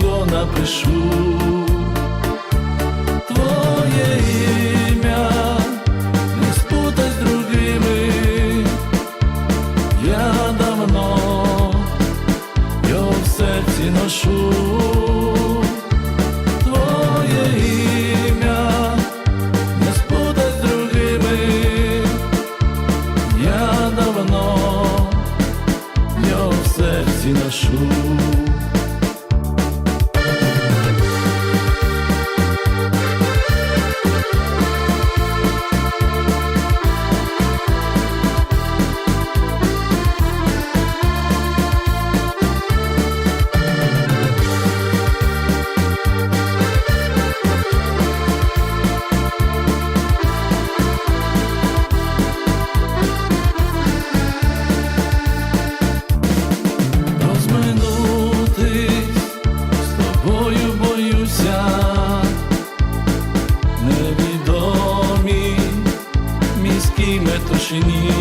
його напишу, твоє ім'я не спутай з другими, я давно його в серці ношу, твоє ім'я не спутай з другими, я давно його в серці ношу. міській метушині.